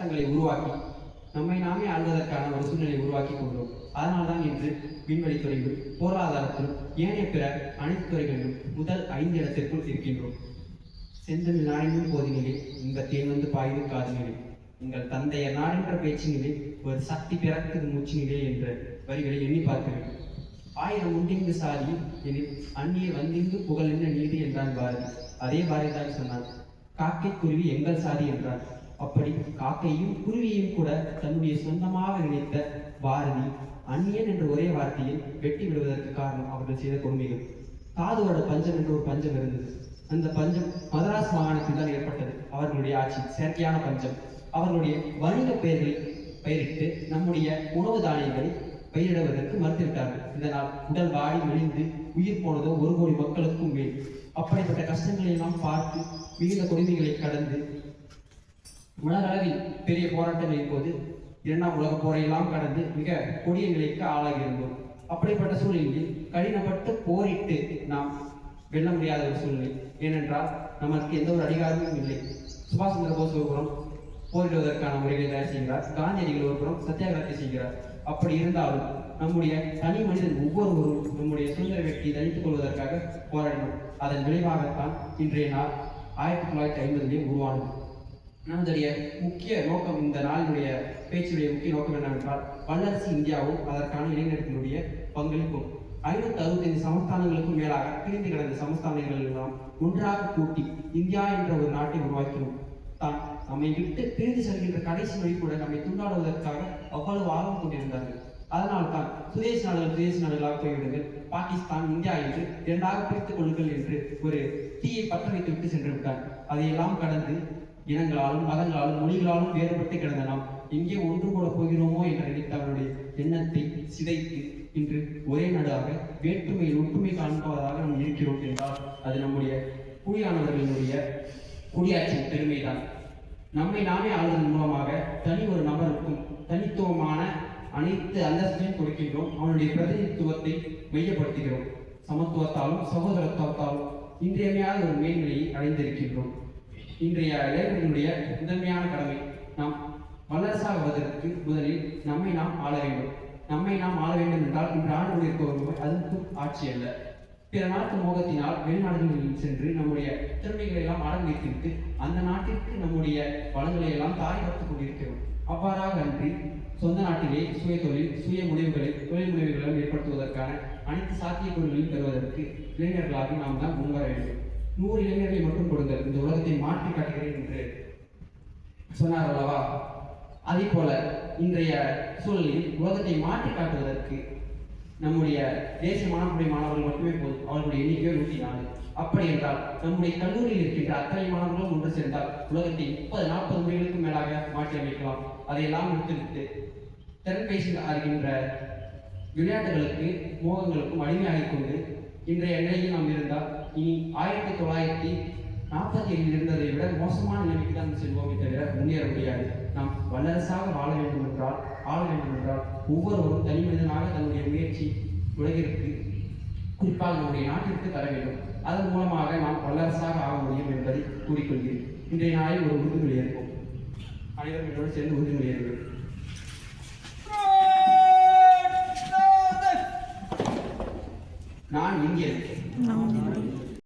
சட்டங்களை உருவாக்கி நம்மை நாமே ஆள்வதற்கான ஒரு சூழ்நிலையை உருவாக்கி கொண்டோம். அதனால்தான் இன்று விண்வெளித்துறையில் பொருளாதாரத்திலும் ஏனைய பிற அனைத்து துறைகளிலும் முதல் ஐந்து இடத்திற்குள் இருக்கின்றோம். செந்தமிழ் நாடெங்கும் போதினிலே இந்த தேன் வந்து பாய்வு காதினிலே. உங்கள் தந்தைய நாடென்ற பேச்சினிலே ஒரு சக்தி பிறக்குது மூச்சினிலே என்ற வரிகளை எண்ணி பார்க்கிறேன். ஆயிரம் உண்டிங்கு சாதி எனில் அந்நிய வந்திங்கு புகழ் என்ன நீதி என்றான் பாரதி. அதே பாரதி தான் சொன்னான் காக்கை குருவி எங்கள் சாதி என்றார். அப்படி காக்கையும் குருவியையும் கூட தன்னுடைய சொந்தமாக நினைத்த பாரதி அந்நியன் என்ற ஒரே வார்த்தையில் வெட்டி விடுவதற்கு காரணம் அவர்கள் செய்த கொடுமைகள். காதுவோட பஞ்சம் என்று ஒரு பஞ்சம் இருந்தது. அந்த பஞ்சம் மதராஸ் மாகாணத்தில் தான் ஏற்பட்டது. அவர்களுடைய ஆட்சி செயற்கையான பஞ்சம். அவர்களுடைய வணிக பெயர்களை பயிரிட்டு நம்முடைய உணவு தானியங்களை பயிரிடுவதற்கு மறுத்துவிட்டார்கள். இதனால் உடல் வாடி மெலிந்து உயிர் போனதோ ஒரு கோடி மக்களுக்கும் மேல். அப்படிப்பட்ட கஷ்டங்களை எல்லாம் பார்த்து மிகுந்த கொடுமைகளை கடந்து உலகளவில் பெரிய போராட்டங்களின் போது இரண்டாம் உலக போரையெல்லாம் கடந்து மிக கொடிய நிலைக்கு ஆளாக இருந்தோம். அப்படிப்பட்ட சூழ்நிலையில் கடினப்பட்டு போரிட்டு நாம் வெல்ல முடியாத ஒரு சூழ்நிலை. ஏனென்றால் நமக்கு எந்த ஒரு அதிகாரமும் இல்லை. சுபாஷ் சந்திர போஸ் ஒருபுறம் போரிடுவதற்கான முறைகளை தயார் செய்கிறார். காந்தியடிகள் ஒருபுறம் சத்தியாகிரகத்தை செய்கிறார். அப்படி இருந்தாலும் நம்முடைய தனி மனிதன் ஒவ்வொருவரும் நம்முடைய சுதந்திர வெற்றியை தனித்துக் கொள்வதற்காக போராடினோம். அதன் விளைவாகத்தான் இன்றைய நாள் ஆயிரத்தி தொள்ளாயிரத்தி ஐம்பதுலேயே உருவானது. நம்முடைய முக்கிய நோக்கம் இந்த நாளினுடைய பேச்சுடைய முக்கிய நோக்கம் என்னவென்றால் வல்லரசு இந்தியாவும் அதற்கான இளைஞர்களுடைய பங்களிப்பும். ஐநூத்தி அறுபத்தைந்து சமஸ்தானங்களுக்கும் மேலாக பிரிந்து கிடந்த சமஸ்தானங்கள் எல்லாம் ஒன்றாக கூட்டி இந்தியா என்ற ஒரு நாட்டை உருவாக்கினோம். தான் நம்மை விட்டு பிரிந்து செல்கின்ற கடைசி வழி கூட நம்மை துண்டாடுவதற்காக அவ்வளவு ஆர்வம் கொண்டிருந்தார்கள். அதனால் தான் சுதேச நாடுகள் சுதேச நாடுகளாக போய்விடுங்கள் பாகிஸ்தான் இந்தியா என்று இரண்டாக பிரித்துக் கொள்ளுங்கள் என்று ஒரு தீயை பற்ற வைத்து விட்டு சென்று விட்டார் அதையெல்லாம் கடந்து இனங்களாலும் மதங்களாலும் மொழிகளாலும் வேறுபட்டு கிடந்த நாம் எங்கே ஒன்று கூட போகிறோமோ என்று நினைத்த அவருடைய எண்ணத்தை சிதைத்து இன்று ஒரே நாடாக வேற்றுமையில் ஒற்றுமை காண்பதாக நாம் இருக்கிறோம் என்றால் அது நம்முடைய குடியானவர்களினுடைய குடியாட்சியின் பெருமைதான். நம்மை நாமே ஆளுதல் மூலமாக தனி ஒரு நபருக்கும் தனித்துவமான அனைத்து அந்தஸ்தையும் கொடுக்கின்றோம். அவனுடைய பிரதிநிதித்துவத்தை மையப்படுத்துகிறோம். சமத்துவத்தாலும் சகோதரத்துவத்தாலும் இன்றியமையாத ஒரு மேல்நிலையை அடைந்திருக்கின்றோம். இன்றைய இளைஞர்களுடைய முதன்மையான கடமை நாம் வல்லரசாகுவதற்கு முதலில் நம்மை நாம் ஆள வேண்டும். நம்மை நாம் ஆள வேண்டும் என்றால் இன்று ஆண்டு கொண்டிருப்பவர்கள் அதுக்கு ஆட்சி அல்ல. பிற நாட்டு மோகத்தினால் வெளிநாடுகளில் சென்று நம்முடைய திறமைகளை எல்லாம் அடங்க அந்த நாட்டிற்கு நம்முடைய வளங்களை எல்லாம் தாய் பார்த்துக் கொண்டிருக்கிறோம் அவ்வாறாக அன்றி சொந்த நாட்டிலே சுய தொழில் சுய முடிவுகளை தொழில் முனைவுகளை ஏற்படுத்துவதற்கான அனைத்து சாத்தியக்கூறுகளையும் பெறுவதற்கு இளைஞர்களாக நாம் தான் முன்வர வேண்டும். நூறு இளைஞர்களை மட்டும் கொடுங்கள். இந்த உலகத்தை மாற்றி காட்டுகிறேன் என்று சொன்னார் அல்லவா? அதே போல இன்றைய சூழலில் உலகத்தை மாற்றி காட்டுவதற்கு நம்முடைய தேசிய மாணவர்களுடைய மாணவர்கள் மட்டுமே போதும். அவர்களுடைய எண்ணிக்கை நூற்றி நாலு. அப்படி என்றால் நம்முடைய கல்லூரியில் இருக்கின்ற அத்தனை மாணவர்களும் ஒன்று சேர்ந்தால் உலகத்தை முப்பது நாற்பது முறைகளுக்கும் மேலாக மாற்றி அமைக்கலாம். அதையெல்லாம் விட்டுவிட்டு திறன்பேசி அறிகின்ற விளையாட்டுகளுக்கு மோகங்களுக்கும் அடிமையாகிக் கொண்டு இன்றைய நிலையில் நாம் இருந்தால் இனி ஆயிரத்தி தொள்ளாயிரத்தி நாற்பத்தி ஏழில் இருந்ததை விட மோசமான நிலைமைக்கு தான் செல்வோமே தவிர முன்னேற முடியாது. நாம் வல்லரசாக வாழ வேண்டும் என்றால் ஆள வேண்டும் என்றால் ஒவ்வொருவரும் தனி மனிதனாக தன்னுடைய முயற்சி உலகிற்கு குறிப்பாக நம்முடைய நாட்டிற்கு தர வேண்டும். அதன் மூலமாக நாம் வல்லரசாக ஆக முடியும் என்பதை கூறிக்கொள்கிறேன். இன்றைய நாளில் ஒரு உறுதிமொழி ஏற்போம் அனைவரும் என்னோடு சேர்ந்து உறுதிமொழி ஏற்போம் நான் இங்கே இருக்கேன்